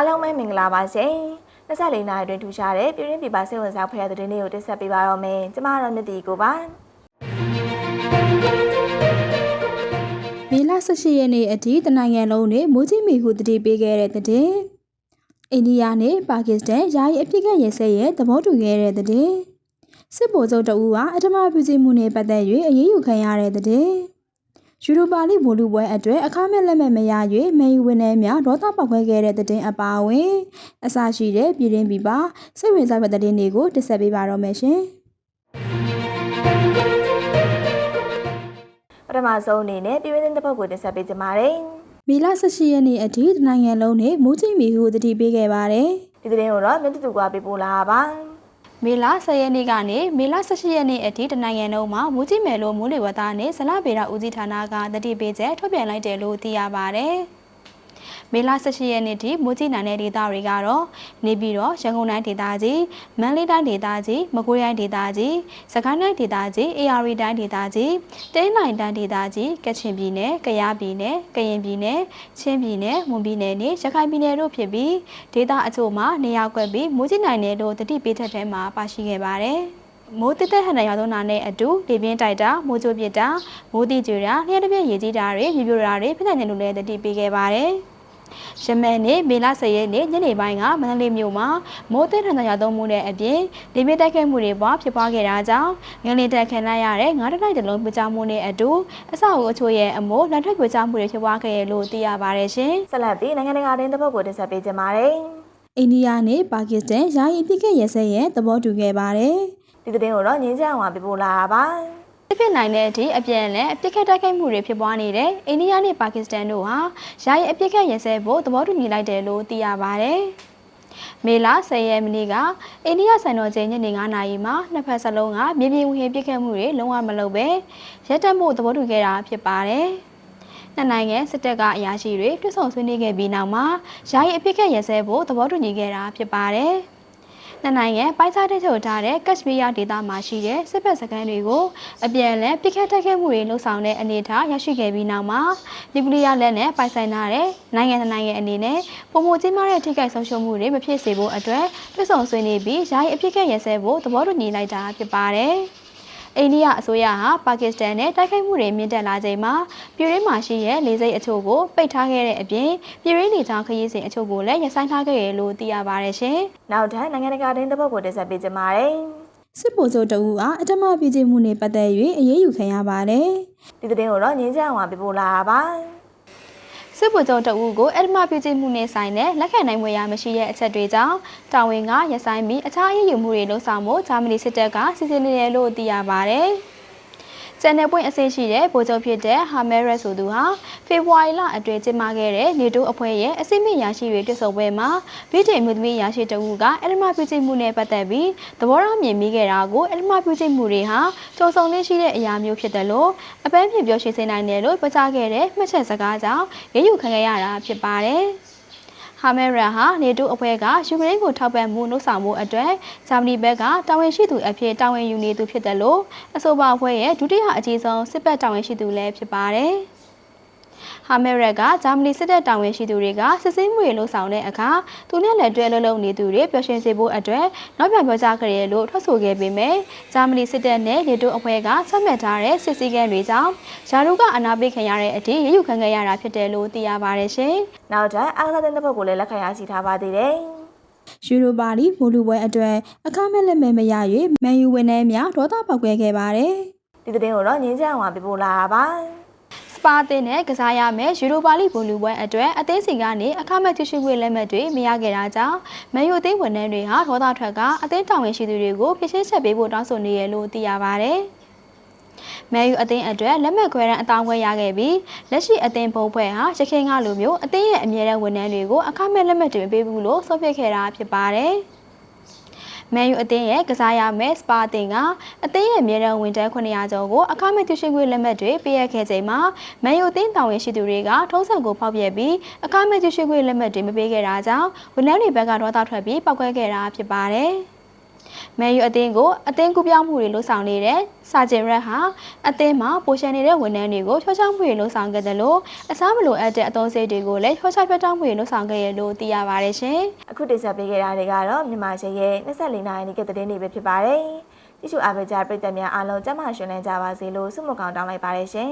အားလုံးပဲမင်္ဂလာပါရှင်24နာရီအတွင်းထူရှားတဲ့ပြည်ရင်းပြည်ပစိတ်ဝင်စားဖွယ်ရတဲ့နေ့ကိုတင်ဆက်ပေးပါတော့မယ်ကျမတို့မြတ်တီကိုပါမေလ18ရက်နေ့အထိတနိုင်ငံလုံးနဲ့မိုးကြီးမီဟုတတိပေးခဲ့တဲ့တဲ့။အိန္ဒိယနဲ့ပါကစ္စတန်ယာယီအပြစ်ကရဲစဲရဲ့သဘောတူခဲ့တဲ့တဲ့။စစ်ဗိုလ်ချုပ်တအူးကအထမပြုစီမှုနဲ့ပတ်သက်၍အရေးယူခံရတဲ့တဲ့။ ယူရိုပါလိဗိုလ်လူပွဲအတွက်အခမဲ့လက်မဲ့မရ၍မယ်ယူဝင်နေများဒေါသပောက်ခွဲခဲ့တဲ့တဲ့အပါအဝင်အစရှိတဲ့ပြည်ရင်းပြည်ပစိတ်ဝင်စားတဲ့တဲ့တွေကိုတင်ဆက်ပေးပါတော့မယ်ရှင်။ပထမဆုံးအနေနဲ့ပြည်ရင်းတစ်ပုတ်ကိုတင်ဆက်ပေးကြပါမယ်မေလ18ရက်နေ့အထိတနိုင်ငံလုံးနဲ့မိုးကြီးမီဟုတတိပေးခဲ့ပါတယ်။ဒီသတင်းကိုတော့မြတ်တီကပေးပို့လာပါ မေလ10ရက်နေ့ကနေမေလ18ရက်နေ့အထိတနိုင်ငံလုံးမှာမူကြီးမယ်လို့မိုးလေဝသနဲ့ဇလဗေဒဦးစီးဌာနကတတိပေးချက်ထုတ်ပြန်လိုက်တယ်လို့သိရပါဗျ။ မေလ18ရက်နေ့ထိမိုးကြီးနိုင်တဲ့ဒေသတွေကတော့နေပြည်တော်ရန်ကုန်တိုင်းဒေသကြီးမန္တလေးတိုင်းဒေသကြီးမကွေးတိုင်းဒေသကြီးစကိုင်းတိုင်းဒေသကြီးအေရီတိုင်းဒေသကြီးတင်းနိုင်တိုင်းဒေသကြီးကချင်ပြည်နယ်ကယားပြည်နယ်ကရင်ပြည်နယ်ချင်းပြည်နယ်မွန်ပြည်နယ်နဲ့ရခိုင်ပြည်နယ်တို့ဖြစ်ပြီးဒေသအချို့မှာနေရာကွက်ပြီးမိုးကြီးနိုင်တဲ့လို့တတိပေးထက်ထဲမှာပါရှိခဲ့ပါတယ်။မိုးတက်တဲ့ဟန်တဲ့ရွာသွန်းတာနဲ့အတူလေပြင်းတိုက်တာမိုးကြိုးပစ်တာမိုးတိကျွတာလျှက်တစ်ပြက်ရေကြီးတာတွေမြေပြိုတာတွေဖြစ်နိုင်တယ်လို့လည်းတတိပေးခဲ့ပါတယ်။ ရမန်နေ့မေလ10ရက်နေ့ညနေပိုင်းကမန္တလေးမြို့မှာမိုးတက်ထန်ထန်ရွာသွန်းမှုတဲ့အပြင်လေပြင်းတိုက်ခတ်မှုတွေပွားဖြစ်ပွားခဲ့တာကြောင့်ငလင်တက်ခံလိုက်ရတဲ့ငါးတိုက်တလုံးပြကြမှုနဲ့အတူအဆောက်အဦအချို့ရဲ့အမိုးလက်ထပ်ပြကြမှုတွေဖြစ်ပွားခဲ့ရလို့သိရပါတယ်ရှင်။ဆက်လက်ပြီးနိုင်ငံတကာတင်းတစ်ပုတ်ကိုတင်ဆက်ပေးကြပါမယ်အိန္ဒိယနဲ့ပါကစ္စတန်ယာယီပြစ်ခတ်ရစဲရဲ့သဘောတူခဲ့ပါတယ်ဒီသတင်းကိုတော့ငင်းကြအောင်ပေးပို့လာပါ။ ဖြစ်နိုင်တဲ့အထိအပြန်အလှန်အပြစ်ခတ်တိုက်ခိုက်မှုတွေဖြစ်ပွားနေတဲ့အိန္ဒိယနဲ့ပါကစ္စတန်တို့ဟာယာယီအပြစ်ခတ်ရစဲဖို့သဘောတူညီလိုက်တယ်လို့သိရပါတယ်။မေလ10ရက်နေ့ကအိန္ဒိယစံတော်ချိန်ညနေ9နာရီမှာနှစ်ဖက်စလုံးကမြေပြင်ဝင်ပြစ်ခတ်မှုတွေလုံးဝမလုပ်ပဲရက်တက်မှုသဘောတူခဲ့တာဖြစ်ပါတယ်။နှစ်နိုင်ငံစစ်တပ်ကအရာရှိတွေတွစ်ဆုံဆွေးနွေးခဲ့ပြီးနောက်မှာယာယီအပြစ်ခတ်ရစဲဖို့သဘောတူညီခဲ့တာဖြစ်ပါတယ်။ နှစ်နိုင်ငံပိုင်းခြားတဲ့ချုပ်ထားတဲ့ကက်ရှ်မီးယားဒေသမှာရှိတဲ့စစ်ဘက်စခန်းတွေကိုအပြန်အလှန်ပြစ်ခတ်တိုက်ခိုက်မှုတွေလှုပ်ဆောင်တဲ့အနေအထားရရှိခဲ့ပြီးနောက်မှာနျူကလ িয়ার လက်နက်ပိုင်ဆိုင်ထားတဲ့နိုင်ငံတစ်နိုင်ငံအနေနဲ့ပုံမကြီးမားတဲ့ထိခိုက်ဆုံးရှုံးမှုတွေမဖြစ်စေဖို့အတွက်တွစ်ဆုံဆွေးနွေးပြီးယာယီအပြစ်ခတ်ရစဲဖို့သဘောတူညီလိုက်တာဖြစ်ပါတယ်။ အိန္ဒိယအစိုးရဟာပါကစ္စတန်နဲ့တိုက်ခိုက်မှုတွေမြင့်တက်လာချိန်မှာပြည်ရင်းမှာရှိတဲ့လေဆိပ်အချို့ကိုပိတ်ထားခဲ့တဲ့အပြင်ပြည်ရင်းလေကြောင်းခရီးစဉ်အချို့ကိုလည်းရပ်ဆိုင်းထားခဲ့ရလို့သိရပါတယ်ရှင်။နောက်ထပ်နိုင်ငံတကာတင်းတစ်ပုတ်ကိုတင်ဆက်ပေးကြပါမယ်စစ်ဗိုလ်ချုပ်တအူအားအထမပြည့်စုံမှုနဲ့ပတ်သက်၍အရေးယူခံရပါတယ်ဒီသတင်းကိုတော့ငင်းကြအောင်ပေးပို့လာပါ။ စစ်ဗိုလ်ချုပ်တအူကိုအထမပြည့်စုံမှုနဲ့ဆိုင်တဲ့လက်ခံနိုင်မွေရမရှိတဲ့အချက်တွေကြောင့်တာဝန်ကရဆိုင်ပြီးအခြားအရေးယူမှုတွေလှုံ့ဆော်မှုဂျာမနီစစ်တပ်ကစီစဉ်နေတယ်လို့သိရပါတယ်။ ကျန်တဲ့ပွင့်အဆင့်ရှိတဲ့ဗိုလ်ချုပ်ဖြစ်တဲ့ဟာမဲရက်ဆိုသူဟာဖေဖော်ဝါရီလအတွင်းကျင်းပခဲ့တဲ့နေတိုးအဖွဲ့ရဲ့အစိမ့်မြင့်ရရှိတွေတွေ့ဆုံပွဲမှာဗြိတိန်မြို့သမီးရရှိတအူကအထမပြုချိမှုနဲ့ပတ်သက်ပြီးသဘောထားမြင်မိခဲ့တာကိုအထမပြုချိမှုတွေဟာကြုံဆုံနေရှိတဲ့အရာမျိုးဖြစ်တယ်လို့အပန်းဖြေပြောရှိစေနိုင်တယ်လို့ပြောကြားခဲ့တဲ့မှတ်ချက်စကားကြောင့်ရယူခံခဲ့ရတာဖြစ်ပါတယ်။ ဟာမဲရန်ဟာနေတိုးအဖွဲ့ကယူကရိန်းကိုထောက်ပံ့မှုနှုတ်ဆောင်မှုအတွက်ဂျာမနီဘက်ကတာဝန်ရှိသူအဖြစ်တာဝန်ယူနေသူဖြစ်တယ်လို့အဆိုပါအဖွဲ့ရဲ့ဒုတိယအကြီးဆုံးစစ်ဘက်တာဝန်ရှိသူလည်းဖြစ်ပါတယ်။ ဟာမဲရက်ကဂျာမနီစစ်တပ်တာဝန်ရှိသူတွေကစစ်စင်းမှုတွေလှုံ့ဆော်တဲ့အခါသူနဲ့လက်တွဲလှုပ်လှုပ်နေသူတွေပျော်ရွှင်စေဖို့အတွက်နောက်ပြန်ပြောကြားကြရလို့ထွက်ဆိုခဲ့ပေမဲ့ဂျာမနီစစ်တပ်နဲ့နေတိုးအဖွဲ့ကဆက်မှတ်ထားတဲ့စစ်စည်းကမ်းတွေကြောင့်ယာရုကအနာပိတ်ခံရတဲ့အထိရယူခံခဲ့ရတာဖြစ်တယ်လို့သိရပါတယ်ရှင်။နောက်ထပ်အားကစားတင်းတစ်ပုတ်ကိုလည်းလက်ခံရရှိထားပါသေးတယ်ယူရိုပါလီမိုလူပွဲအတွက်အခမဲ့လက်မဲ့မရ၍မန်ယူဝင်နေများဒေါသပေါက်ကွဲခဲ့ပါတယ်ဒီသတင်းကိုတော့ငင်းကြအောင်ပေးပို့လာပါ။ စပါအသင်းနဲ့ကစားရမယ့်ယူရိုပါလီမိုလူပွဲအတွက်အသင်းစီကနေအခမဲ့တရှိခွေလက်မဲ့တွေမရခဲ့တာကြောင့်မန်ယူအသင်းဝန်ထမ်းတွေဟာဒေါသထွက်ကအသင်းတာဝန်ရှိသူတွေကိုပြည့်ရှင်းချက်ပေးဖို့တောင်းဆိုနေရလို့သိရပါတယ်။မဲယူအသင်းအတွက်လက်မှတ်ခွဲရန်အတောင်းခွဲရခဲ့ပြီးလက်ရှိအသင်းဘုံဖွဲ့ဟာရခိုင်ကလိုမျိုးအသင်းရဲ့အမြဲတမ်းဝန်ထမ်းတွေကိုအခမဲ့လက်မှတ်တွေပေးဘူးလို့ဆုံးဖြတ်ခဲ့တာဖြစ်ပါတယ်။ မန်ယူအသင်းရဲ့ကစားရမယ့်စပါအသင်းကအသင်းရဲ့အမြဲတမ်းဝန်ထမ်း900ကျော်ကိုအခမဲ့တရှိခွေလက်မှတ်တွေပေးရခဲ့ချိန်မှာမန်ယူအသင်းတာဝန်ရှိသူတွေကထုံးစံကိုဖောက်ပြက်ပြီးအခမဲ့တရှိခွေလက်မှတ်တွေမပေးခဲ့တာကြောင့်ဝန်ထမ်းတွေဘက်ကဒေါသထွက်ပြီးပောက်ကွဲခဲ့တာဖြစ်ပါတယ်။ မန်ယူအသင်းကိုအသင်းကူပြောင်းမှုတွေလှုပ်ဆောင်နေတဲ့စာဂျင်ရက်ဟာအသင်းမှာပိုရှန်နေတဲ့ဝန်ထမ်းတွေကိုချောချောမှုတွေလှုပ်ဆောင်ခဲ့တယ်လို့အစားမလိုအပ်တဲ့အသုံးစရိတ်တွေကိုလည်းချောချဖြတ်တောင်းမှုတွေလှုပ်ဆောင်ခဲ့ရလို့သိရပါတယ်ရှင်။အခုတင်ဆက်ပေးခဲ့တာတွေကတော့မြန်မာရှယ်ရဲ့24နိုင်နေကသတင်းတွေပဲဖြစ်ပါတယ်ကြည့်ရှုအားပေးကြပရိသတ်များအားလုံးကျန်းမာရှင်လန်းကြပါစေလို့ဆုမကောင်းတောင်းလိုက်ပါတယ်ရှင်